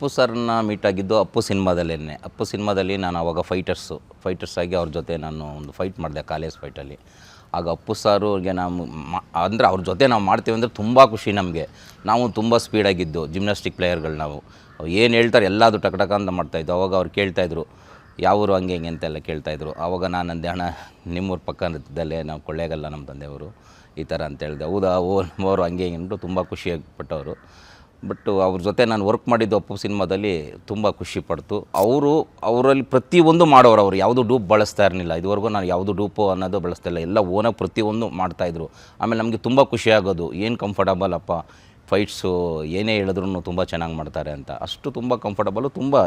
ಅಪ್ಪು ಸರ್ನ ಮೀಟ್ ಆಗಿದ್ದು ಅಪ್ಪು ಸಿನಿಮಾದಲ್ಲೇ ಅಪ್ಪು ಸಿನಿಮಾದಲ್ಲಿ ನಾನು ಅವಾಗ ಫೈಟರ್ಸು ಫೈಟರ್ಸ್ ಆಗಿ ಅವ್ರ ಜೊತೆ ನಾನು ಒಂದು ಫೈಟ್ ಮಾಡಿದೆ ಕಾಲೇಜ್ ಫೈಟಲ್ಲಿ ಆಗ ಅಪ್ಪು ಸಾರುಗೆ ನಾವು ಅಂದರೆ ಅವ್ರ ಜೊತೆ ನಾವು ಮಾಡ್ತೀವಿ ಅಂದರೆ ತುಂಬ ಖುಷಿ ನಮಗೆ. ನಾವು ತುಂಬ ಸ್ಪೀಡಾಗಿದ್ದು ಜಿಮ್ನಾಸ್ಟಿಕ್ ಪ್ಲೇಯರ್ಗಳು ನಾವು. ಏನು ಹೇಳ್ತಾರೆ ಎಲ್ಲದು ಟಕ್ ಟಕ ಅಂತ ಮಾಡ್ತಾಯಿದ್ದು ಅವಾಗ ಅವ್ರು ಕೇಳ್ತಾಯಿದ್ರು ಯಾವೂರು ಹಂಗೆ ಹಿಂಗೆ ಅಂತೆಲ್ಲ ಕೇಳ್ತಾಯಿದ್ರು ಆವಾಗ ನಾನು ಅಂದೆ, ಅಣ್ಣ ಪಕ್ಕ ಪಕ್ಕದಲ್ಲೇ ನಾವು ಕೊಳ್ಳೇಗಲ್ಲ ನಮ್ಮ ತಂದೆಯವರು. ಈ ಥರ ಅಂತ ಹೇಳಿದೆ, ಹೌದಾ, ಓ, ನಮ್ಮವರು ಹಂಗೆ ಹಿಂಗೆ ಅಂದ್ಬಿಟ್ಟು ತುಂಬ ಖುಷಿಯಾಗಿಪಟ್ಟವರು ಬಟ್ ಅವ್ರ ಜೊತೆ ನಾನು ವರ್ಕ್ ಮಾಡಿದ್ದು ಅಪ್ಪು ಸಿನಿಮಾದಲ್ಲಿ ತುಂಬ ಖುಷಿ ಪಡ್ತು. ಅವರು, ಅವರಲ್ಲಿ ಪ್ರತಿಯೊಂದು ಮಾಡೋರು ಅವರು. ಯಾವುದು ಡೂಪ್ ಬಳಸ್ತಾ ಇರಲಿಲ್ಲ. ಇದುವರೆಗೂ ನಾನು ಯಾವುದು ಡೂಪು ಅನ್ನೋದು ಬಳಸ್ತಾ ಇಲ್ಲ ಎಲ್ಲ ಓನಾಗಿ ಪ್ರತಿಯೊಂದು ಮಾಡ್ತಾಯಿದ್ರು ಆಮೇಲೆ ನಮಗೆ ತುಂಬ ಖುಷಿ ಆಗೋದು. ಏನು ಕಂಫರ್ಟಬಲ್ ಅಪ್ಪ? ಫೈಟ್ಸು ಏನೇ ಹೇಳಿದ್ರು ತುಂಬ ಚೆನ್ನಾಗಿ ಮಾಡ್ತಾರೆ ಅಂತ. ಅಷ್ಟು ತುಂಬ ಕಂಫರ್ಟಬಲು ತುಂಬ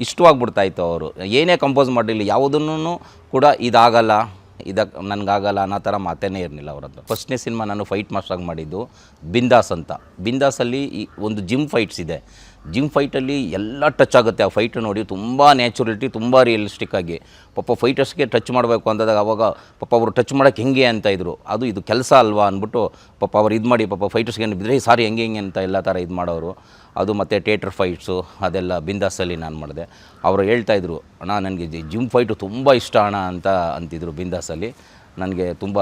ಇಷ್ಟವಾಗ್ಬಿಡ್ತಾಯಿತ್ತು ಅವರು. ಏನೇ ಕಂಪೋಸ್ ಮಾಡಿರಲಿ ಯಾವುದನ್ನು ಕೂಡ ಇದಾಗಲ್ಲ. ಇದಕ್ಕೆ ನನಗಾಗಲ್ಲ ಅನ್ನೋ ಥರ ಮಾತೇನೇ ಇರಲಿಲ್ಲ ಅವ್ರ ಹತ್ರ. ಫಸ್ಟ್ನೇ ಸಿನಿಮಾ ನಾನು ಫೈಟ್ ಮಾಸ್ಟ್ರಾಗಿ ಮಾಡಿದ್ದು ಬಿಂದಾಸ್ ಅಂತ. ಬಿಂದಾಸಲ್ಲಿ ಈ ಒಂದು ಜಿಮ್ ಫೈಟ್ಸ್ ಇದೆ. ಜಿಮ್ ಫೈಟಲ್ಲಿ ಎಲ್ಲ ಟಚ್ ಆಗುತ್ತೆ. ಆ ಫೈಟ್ ನೋಡಿ ತುಂಬ ನ್ಯಾಚುರಲಿಟಿ, ತುಂಬ ರಿಯಲಿಸ್ಟಿಕ್ ಆಗಿ. ಪಾಪ ಫೈಟರ್ಸ್ಗೆ ಟಚ್ ಮಾಡಬೇಕು ಅಂದಾಗ ಅವಾಗ ಪಾಪ ಅವರು ಟಚ್ ಮಾಡೋಕ್ಕೆ ಹೆಂಗೆ ಅಂತ ಇದ್ರು. ಅದು ಇದು ಕೆಲಸ ಅಲ್ವಾ ಅಂದ್ಬಿಟ್ಟು ಪಾಪ ಅವ್ರು ಇದು ಮಾಡಿ ಪಾಪ ಫೈಟರ್ಸ್ಗೆ ಬಿದ್ದರೆ ಸಾರಿ, ಹೆಂಗೆ ಹೆಂಗೆ ಅಂತ ಎಲ್ಲ ಥರ ಇದು ಮಾಡೋರು. ಅದು ಮತ್ತು ಥಿಯೇಟರ್ ಫೈಟ್ಸು, ಅದೆಲ್ಲ ಬಿಂದಾಸಲ್ಲಿ ನಾನು ಮಾಡಿದೆ. ಅವರು ಹೇಳ್ತಾಯಿದ್ರು ಅಣ್ಣ, ನನಗೆ ಜಿಮ್ ಫೈಟು ತುಂಬ ಇಷ್ಟ ಅಣ್ಣ ಅಂತ ಅಂತಿದ್ರು ಬಿಂದಾಸಲ್ಲಿ ನನಗೆ ತುಂಬ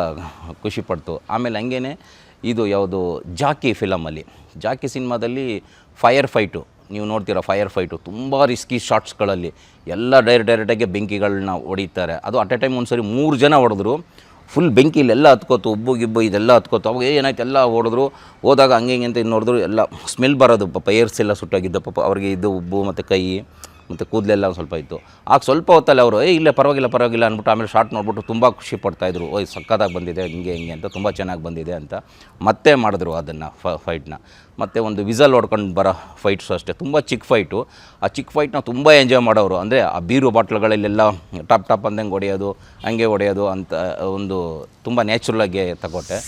ಖುಷಿ ಪಡ್ತು. ಆಮೇಲೆ ಹಂಗೇ ಇದು ಯಾವುದು ಜಾಕಿ ಫಿಲಮಲ್ಲಿ. ಜಾಕಿ ಸಿನಿಮಾದಲ್ಲಿ ಫೈರ್ ಫೈಟು. ನೀವು ನೋಡ್ತೀರ ಫೈರ್ ಫೈಟು, ತುಂಬ ರಿಸ್ಕಿ ಶಾರ್ಟ್ಸ್ಗಳಲ್ಲಿ ಎಲ್ಲ ಡೈರೆಕ್ಟ್ ಡೈರೆಕ್ಟಾಗಿ ಬೆಂಕಿಗಳನ್ನ ಹೊಡಿತಾರೆ. ಅದು ಅಟ್ ಎ ಟೈಮ್ ಒಂದು ಸರಿ ಮೂರು ಜನ ಹೊಡೆದ್ರು ಫುಲ್ ಬೆಂಕಿಲೆಲ್ಲ ಹತ್ಕೋತು, ಉಬ್ಬು, ಗಿಬ್ಬು ಇದೆಲ್ಲ ಹತ್ಕೋತು. ಅವಾಗ ಏನಾಯ್ತು, ಎಲ್ಲ ಹೊಡೆದ್ರು, ಹೋದಾಗ ಹಂಗೆ ಹಿಂಗೆ ಅಂತ ಇದು ನೋಡಿದ್ರು, ಎಲ್ಲ ಸ್ಮೆಲ್ ಬರೋದು, ಪಾಪ ಏರ್ಸ್ ಎಲ್ಲ ಸುಟ್ಟಾಗಿದ್ದ, ಪಾಪ ಅವ್ರಿಗೆ ಇದು ಉಬ್ಬು ಮತ್ತು ಕೈ. ಮತ್ತು ಕೂದಲೆಲ್ಲ ಒಂದು ಸ್ವಲ್ಪ ಇತ್ತು. ಆಗ ಸ್ವಲ್ಪ ಹೊತ್ತಲ್ಲಿ ಅವರು, ಏ, ಇಲ್ಲೇ, ಪರವಾಗಿಲ್ಲ ಪರವಾಗಿಲ್ಲ ಅಂದ್ಬಿಟ್ಟು ಆಮೇಲೆ ಶಾರ್ಟ್ ನೋಡ್ಬಿಟ್ಟು ತುಂಬ ಖುಷಿ ಪಡ್ತಾಯಿದ್ರು ಓಯ್ ಸಕ್ಕತ್ತಾಗಿ ಬಂದಿದೆ, ಹಿಂಗೆ ಹಿಂಗೆ ಅಂತ, ತುಂಬ ಚೆನ್ನಾಗಿ ಬಂದಿದೆ ಅಂತ ಮತ್ತೆ ಮಾಡಿದ್ರು ಅದನ್ನು ಫೈಟ್ನ ಮತ್ತು ಒಂದು ವಿಸಲ್ ಹೊಡ್ಕೊಂಡು ಬರೋ ಫೈಟ್ಸು ಅಷ್ಟೇ. ತುಂಬ ಚಿಕ್ಕ ಫೈಟು ಆ ಚಿಕ್ಕ ಫೈಟ್ನ ತುಂಬ ಎಂಜಾಯ್ ಮಾಡೋರು. ಅಂದರೆ ಆ ಬೀರು ಬಾಟ್ಲುಗಳಲ್ಲೆಲ್ಲ ಟಾಪ್ ಟಾಪ್ ಅಂದಂಗೆ ಹೊಡೆಯೋದು, ಹಂಗೆ ಹೊಡೆಯೋದು ಅಂತ ಒಂದು ತುಂಬ ನ್ಯಾಚುರಲಾಗಿ ತಗೊಟ್ಟೆ